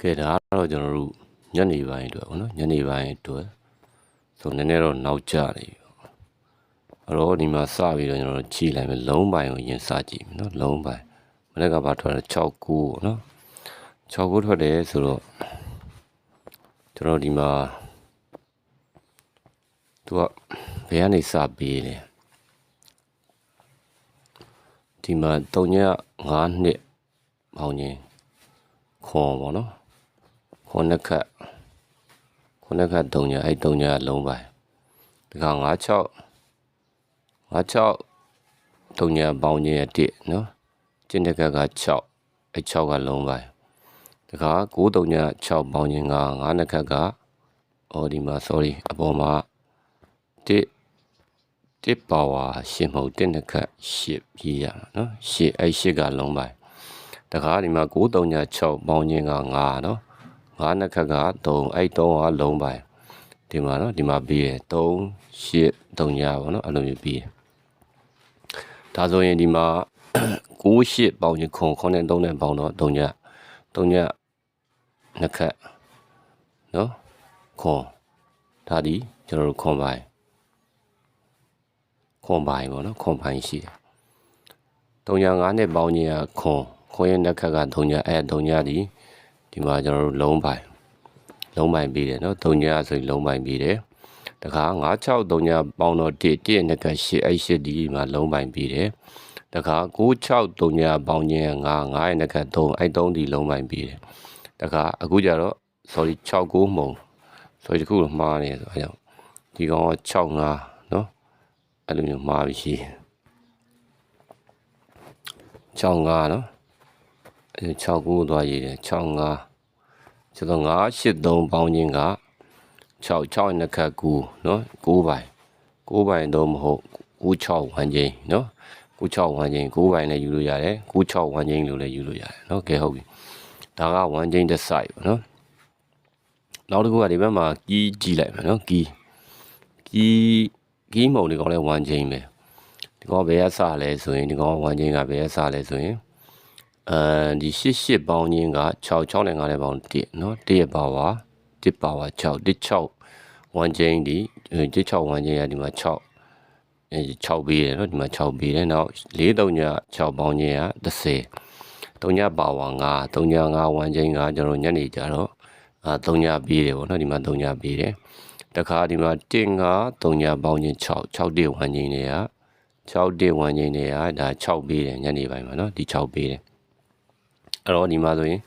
ကဲဒါကတော့ကျွန်တော်တို့ညနေပိုင်းအတွက်ပေါ့နော်ညနေပိုင်းအတွက်ဆိုနည်းနည်းတော့နောက်ကျနေပြီပေါ့အဲ့တော့ဒီမှာစပြီးတော့ကျွန်တော်တို့ကြည့်လိုက်မယ်လုံးပိုင်းကိုရင်စကြည့်မယ်နော်လုံးပိုင်းမနေ့ကဘာထွက်လဲ6ကူပေါ့နော်6ကူထွက်တယ်ဆိုတော့ကျွန်တော်ဒီမှာသူကဘယ်ကနေစပေးလဲဒီမှာ3ည5နှစ်ပေါင်းချင်းခွန်ပေါ့နော် ခွန်နှစ်ခတ်ခွန်နှစ်ခတ်3ညအဲ့3ညလုံးပိုင်းဒီက56 56 3ညပေါင်းချင်းရဲ့1နော်ကျင်းတစ်ခတ်က6အဲ့6ကလုံးပိုင်းဒီက9 3ည6ပေါင်းချင်းက9နှစ်ခတ်ကအော်ဒီမှာ sorry အပေါ်မှာ1တစ်ပါဝါရှင်းမဟုတ်တစ်နှစ်ခတ်ရှစ်ပြရမှာနော်ရှစ်အဲ့ရှစ်ကလုံးပိုင်းတခါဒီမှာ9 3ည6ပေါင်းချင်းက9နော် 9နှစ်ခတ်က3အဲ့3ကလုံးပိုင်းဒီမှာနော်ဒီမှာပြီးရ3 8 3ညပေါ့နော်အဲ့လိုမျိုးပြီးရဒါဆိုရင်ဒီမှာ9 8ပေါင်းချင်းခွန်ခွန်နဲ့3နဲ့ပေါင်းတော့3ည3ညနှစ်ခတ်နော်ခွန်ဒါဒီကျွန်တော်တို့ခွန်ပိုင်းခွန်ပိုင်းပေါ့နော်ခွန်ပိုင်းရှိတယ်3ည5နဲ့ပေါင်းချင်းကခွန်ခွန်ရဲ့နှစ်ခတ်က3ညအဲ3ညဒီ ဒီမှာကျွန်တော်တို့လုံးပိုင်းလုံးပိုင်းပြီးတယ်နော်3ညဆိုရင်လုံးပိုင်းပြီးတယ်တခါ96 3ညပေါင်းတော့1 1နှစ်ခတ်8အဲ့8ဒီမှာလုံးပိုင်းပြီးတယ်တခါ96 3ညပေါင်းချင်းက9 9ရဲ့နှစ်ခတ်3အဲ့3ဒီလုံးပိုင်းပြီးတယ်တခါအခုကျတော့ sorry 69မုံ sorry တခုတော့မှားနေဆိုအဲကြောင့်ဒီကောင်က65နော်အဲ့လိုမျိုးမှားပြီးရှိတယ်65နော်အဲ69သွားရေးတယ်65 ကျတော့983ပေါင်းခြင်းက6 6နှစ်ခတ်9နော်9ပိုင်9ပိုင်တော့မဟုတ်96ဝန်းချင်းနော်96ဝန်းချင်း9ပိုင်လည်းယူလို့ရတယ်96ဝန်းချင်းလို့လည်းယူလို့ရတယ်နော်ကဲဟုတ်ပြီဒါကဝန်းချင်းတစ် site ပေါ့နော်နောက်တစ်ခုကဒီဘက်မှာကီးကြည့်လိုက်မယ်နော်ကီးကီးကီးမုံဒီကောင်လဲဝန်းချင်းပဲဒီကောင်ဘယ်ရစလဲဆိုရင်ဒီကောင်ဝန်းချင်းကဘယ်ရစလဲဆိုရင် အဲဒီရှစ်ရှစ်ပေါင်းချင်းက6 6နဲ့9နဲ့ပေါင်း1เนาะ1ရဲ့ပါဝါ1ပါဝါ6 1 6ဝန်းချင်းဒီ1 6ဝန်းချင်းရဒီမှာ6အဲ6ပေးတယ်เนาะဒီမှာ6ပေးတယ်နောက်4 3ည6ပေါင်းချင်းက30 3ညပါဝါ9 3ည9ဝန်းချင်းကကျွန်တော်ညနေကြတော့အာ3ညပေးတယ်ဗောနော်ဒီမှာ3ညပေးတယ်တခါဒီမှာ1 9 3ညပေါင်းချင်း6 6တိဝန်းချင်းတွေက6တိဝန်းချင်းတွေကဒါ6ပေးတယ်ညနေပိုင်းမှာเนาะဒီ6ပေးတယ် အဲ့တော့ဒီမှာဆိုရင်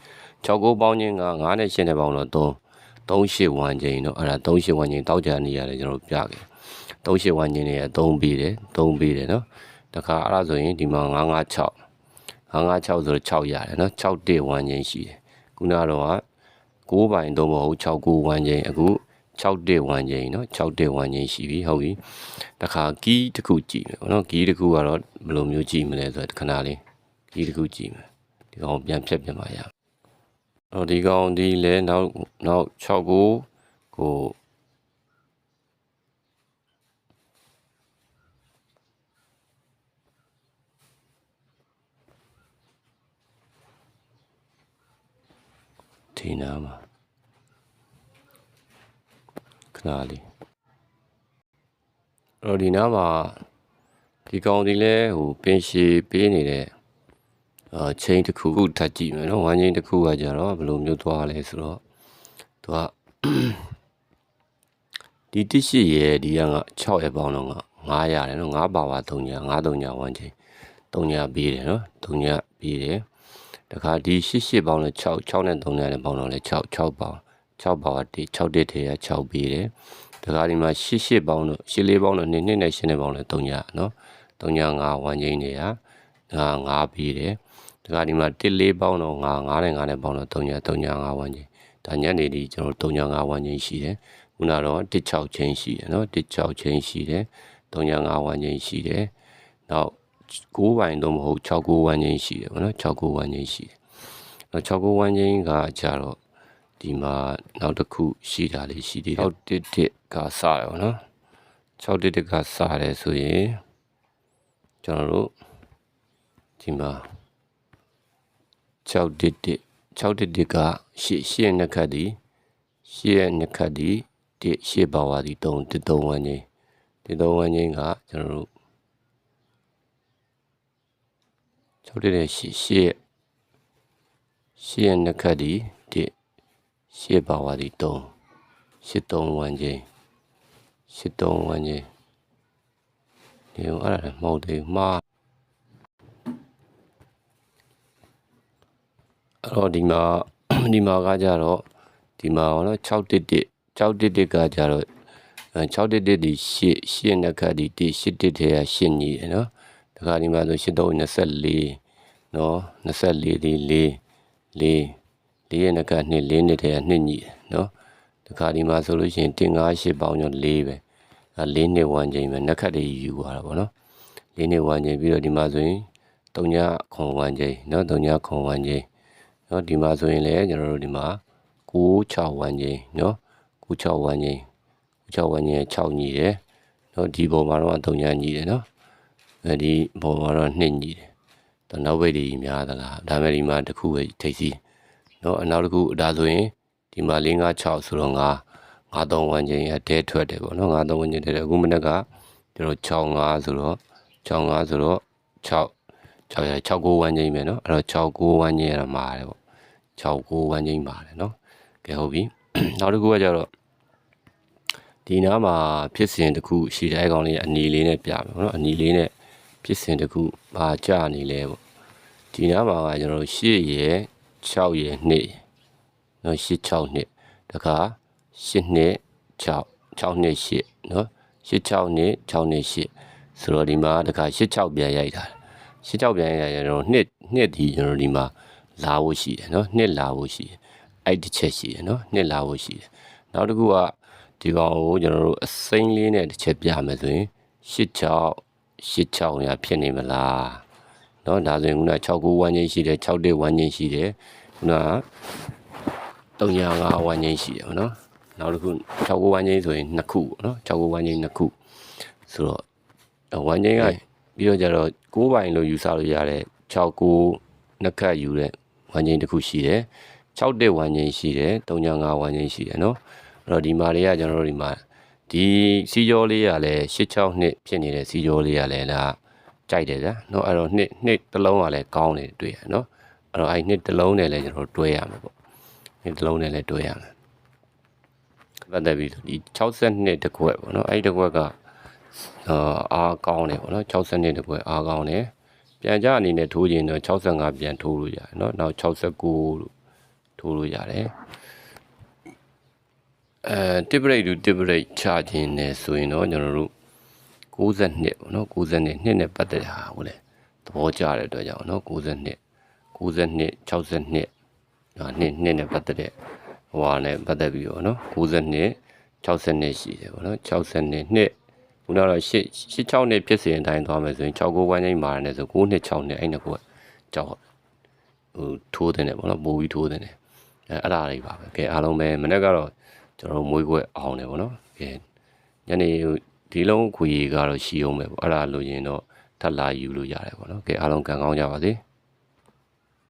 6ကိုပေါင်းချင်းက9နဲ့8နဲ့ပေါင်းတော့3 38ဝန်းချင်းเนาะအဲ့ဒါ38ဝန်းချင်းတောက်ကြနေရတယ်ကျွန်တော်ပြခဲ့38ဝန်းချင်းတွေက3ပေးတယ်3ပေးတယ်เนาะတခါအဲ့ဒါဆိုရင်ဒီမှာ956 956ဆိုတော့6ရတယ်เนาะ6တိဝန်းချင်းရှိတယ်ခုနကတော့9ပိုင်တော့မဟုတ်6ကိုဝန်းချင်းအခု6တိဝန်းချင်းเนาะ6တိဝန်းချင်းရှိပြီဟုတ်ပြီတခါကီးတစ်ခုကြည့်မယ်เนาะကီးတစ်ခုကတော့ဘယ်လိုမျိုးကြည့်မလဲဆိုတော့ခဏလေးကီးတစ်ခုကြည့်မယ် ဒီကောင်ပြန်ဖြတ်ပြန်ပါရအော်ဒီကောင်ဒီလဲနောက်နောက်6ကိုကိုဒီနာမှာခဏလေးအော်ဒီနာမှာဒီကောင်ဒီလဲဟိုပင်ရှည်ပေးနေတဲ့ အာချိန်တစ်ခုခုထပ်ကြည့်မယ်နော်ဝမ်းချိန်တစ်ခုကကြတော့ဘယ်လိုမျိုးသွားလဲဆိုတော့သူကဒီတစ်ရှိရဲ့ဒီကငါ6ရဲ့ပေါင်းတော့ငါ9ရတယ်နော်9ပါဝါ3ညာ9 3ညာဝမ်းချိန်3ညာပြီးတယ်နော်3ညာပြီးတယ်တခါဒီ8 8ပေါင်းလဲ6 6နဲ့3ညာနဲ့ပေါင်းတော့လဲ6 6ပေါင်း6ပါဝါ1 6တစ်ထဲက6ပြီးတယ်တခါဒီမှာ8 8ပေါင်းတော့8 4ပေါင်းတော့2 2နဲ့8နဲ့ပေါင်းလဲ3ညာနော်3ညာ9ဝမ်းချိန်တွေကငါ9ပြီးတယ် တခါဒီမှာ1 4ပေါင်းတော့ငါ9နဲ့9နဲ့ပေါင်းတော့3ညာ3ညာ9ဝမ်းချိန်ဒါညနေဒီကျွန်တော်3ညာ9ဝမ်းချိန်ရှိတယ်ခုနတော့16ချင်းရှိတယ်နော်16ချင်းရှိတယ်3ညာ9ဝမ်းချင်းရှိတယ်နောက်9ပိုင်းတော့မဟုတ်69ဝမ်းချင်းရှိတယ်ဗောနော်69ဝမ်းချင်းရှိတယ်နောက်69ဝမ်းချင်းကကြတော့ဒီမှာနောက်တစ်ခုရှိတာလေးရှိသေးတယ်611ကစတယ်ဗောနော်611ကစတယ်ဆိုရင်ကျွန်တော်တို့ဒီမှာ 611 6တစ်တစ်ကရှစ်ရှစ်ရဲ့နှစ်ခတ်ဒီရှစ်ရဲ့နှစ်ခတ်ဒီတစ်ရှစ်ပါဝါဒီ3တစ်3ဝန်းချင်းတစ်3ဝန်းချင်းကကျွန်တော်တို့6တစ်ရဲ့ရှစ်ရှစ်ရဲ့ရှစ်ရဲ့နှစ်ခတ်ဒီတစ်ရှစ်ပါဝါဒီ3ရှစ်3ဝန်းချင်းရှစ်3ဝန်းချင်းဒီအဲ့ဒါလည်းမဟုတ်သေးဘူးမှား တော့ဒီမှာဒီမှာကကြတော့ဒီမှာဟောနော်6တစ်တစ်6တစ်တစ်ကကြတော့အဲ6တစ်တစ်ဒီရှစ်ရှစ်နှစ်ခတ်ဒီတိရှစ်တစ်ထဲကရှစ်ညီတယ်နော်တခါဒီမှာဆိုရှစ်တော့24နော်24ဒီ4 4 4ရဲ့နှစ်ခတ်နှစ်4နှစ်ထဲကနှစ်ညီတယ်နော်တခါဒီမှာဆိုလို့ရှိရင်တင်5 8ပေါင်းကျော်4ပဲအဲ4နှစ်ဝန်းချိန်ပဲနှစ်ခတ်တွေယူသွားတာပေါ့နော်4နှစ်ဝန်းချိန်ပြီးတော့ဒီမှာဆိုရင်3ညခွန်ဝန်းချိန်နော်3ညခွန်ဝန်းချိန် เนาะဒီမှာဆိုရင်လည်းကျွန်တော်တို့ဒီမှာ96ဝန်းချင်းเนาะ96ဝန်းချင်း96ဝန်းချင်း6ညီတယ်เนาะဒီပုံမှာတော့3ညညီတယ်เนาะအဲဒီပုံမှာတော့2ညီတယ်တော့နောက်ဘက်တွေများသလားဒါမဲ့ဒီမှာတစ်ခုပဲထိပ်စီเนาะအနောက်တစ်ခုဒါဆိုရင်ဒီမှာ5 6ဆိုတော့5 53ဝန်းချင်းအတဲထွက်တယ်ပေါ့เนาะ53ဝန်းချင်းတဲတယ်အခုမနေ့ကကျွန်တော်65ဆိုတော့65ဆိုတော့6 6ရ6 9ဝန်းချင်းပဲเนาะအဲ့တော့6 9ဝန်းချင်းရမှာတယ်ပေါ့ 6 9ဝန်းချင်းပါတယ်เนาะကဲဟုတ်ပြီ နောက်တစ်ခုကကြတော့ဒီနားမှာဖြစ်စဉ်တစ်ခုရှိတဲ့ကောင်လေးအနီလေးနဲ့ပြမယ်ပေါ့เนาะအနီလေးနဲ့ဖြစ်စဉ်တစ်ခုဘာကြာနေလဲပေါ့ဒီနားမှာကကျွန်တော်8ရယ်6ရယ်2ရယ်เนาะ8 6နှစ်တခါ8နှစ်6 6နှစ်8เนาะ8 6နှစ်6နှစ်8ဆိုတော့ဒီမှာတခါ8 6ပြန်ရိုက်တာရှင်းချောက်ပြန်ရရင်တော့နှစ်နှစ်ဒီကျွန်တော်ဒီမှာ လာဖို့ရှိတယ်နော်နှစ်လာဖို့ရှိတယ်အဲ့တစ်ချက်ရှိတယ်နော်နှစ်လာဖို့ရှိတယ်နောက်တစ်ခုကဒီကောင်ကိုကျွန်တော်တို့အစိမ့်လေးနဲ့တစ်ချက်ပြမယ်ဆိုရင်ရှစ်ချောက်ရှစ်ချောက်ရဖြစ်နေမလားနော်ဒါဆိုရင်ခုန6 9ဝန်းကျင်ရှိတယ်6 1ဝန်းကျင်ရှိတယ်ခုန305ဝန်းကျင်ရှိတယ်ဗောနော်နောက်တစ်ခု6 9ဝန်းကျင်ဆိုရင်2ခုဗောနော်6 9ဝန်းကျင်2ခုဆိုတော့ဝန်းကျင်ကပြီးတော့ကျတော့9ပိုင်လို့ယူဆလို့ရတယ်6 9နှစ်ခတ်ယူတဲ့ ဝန်းချင်းတစ်ခုရှိတယ်6တဲ့ဝန်းချင်းရှိတယ်305ဝန်းချင်းရှိတယ်နော်အဲ့တော့ဒီမာတွေကကျွန်တော်တို့ဒီမှာဒီစီကြောလေးကလည်း86နှစ်ဖြစ်နေတဲ့စီကြောလေးကလည်းဒါကြိုက်တယ်ဗျာနော်အဲ့တော့နှစ်နှစ်တစ်လုံးကလည်းကောင်းနေတွေ့ရနော်အဲ့တော့အဲ့နှစ်တစ်လုံးနဲ့လည်းကျွန်တော်တို့တွဲရမှာပေါ့နှစ်တစ်လုံးနဲ့လည်းတွဲရမှာပတ်သက်ပြီးဒီ62တကွက်ပေါ့နော်အဲ့ဒီတကွက်ကအာအားကောင်းတယ်ပေါ့နော်62တကွက်အားကောင်းတယ် ပြန်ကြအနေနဲ့ထိုးခြင်းတော့65ပြန်ထိုးလို့ရတယ်နော်နောက်69လို့ထိုးလို့ရတယ်အဲတစ်ပရိတ်တူတစ်ပရိတ်ချခြင်းနဲ့ဆိုရင်တော့ကျွန်တော်တို့62ပေါ့နော်62နှစ်နဲ့ပတ်သက်တာဟုတ်လေသဘောကျတဲ့အတွက်ကြောင့်နော်62 62 62ဟာနှစ်နှစ်နဲ့ပတ်သက်တဲ့ဟိုဟာနဲ့ပတ်သက်ပြီးတော့နော်62 62ရှိတယ်ပေါ့နော်62နှစ် ခုနကတော့8 86နှစ်ဖြစ်စဉ်အတိုင်းသွားမယ်ဆိုရင်69ဝိုင်းတိုင်းမာရတယ်ဆို9နှစ်6နှစ်အဲ့နှစ်ကိုကြောက်ဟိုထိုးတဲ့တယ်ပေါ့နော်ပိုးပြီးထိုးတဲ့တယ်အဲအဲ့ဒါလေးပါပဲကဲအားလုံးပဲမနေ့ကတော့ကျွန်တော်တို့မွေးခွက်အောင်တယ်ပေါ့နော်ကဲညနေဒီလုံးခွေကတော့ရှိအောင်ပဲပေါ့အဲ့ဒါလိုရင်တော့ထပ်လာယူလို့ရတယ်ပေါ့နော်ကဲအားလုံးကံကောင်းကြပါစေ